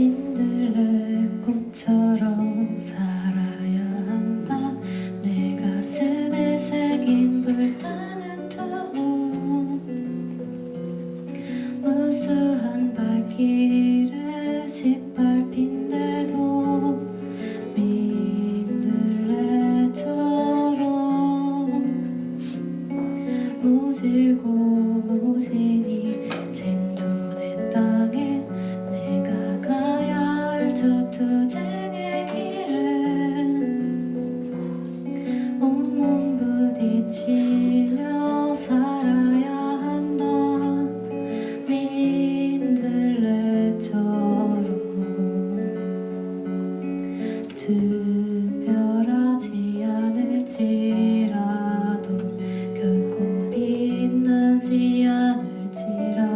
in the 지며 살아야 한다 민들레처럼 특별하지 않을지라도 결코 빛나지 않을지라.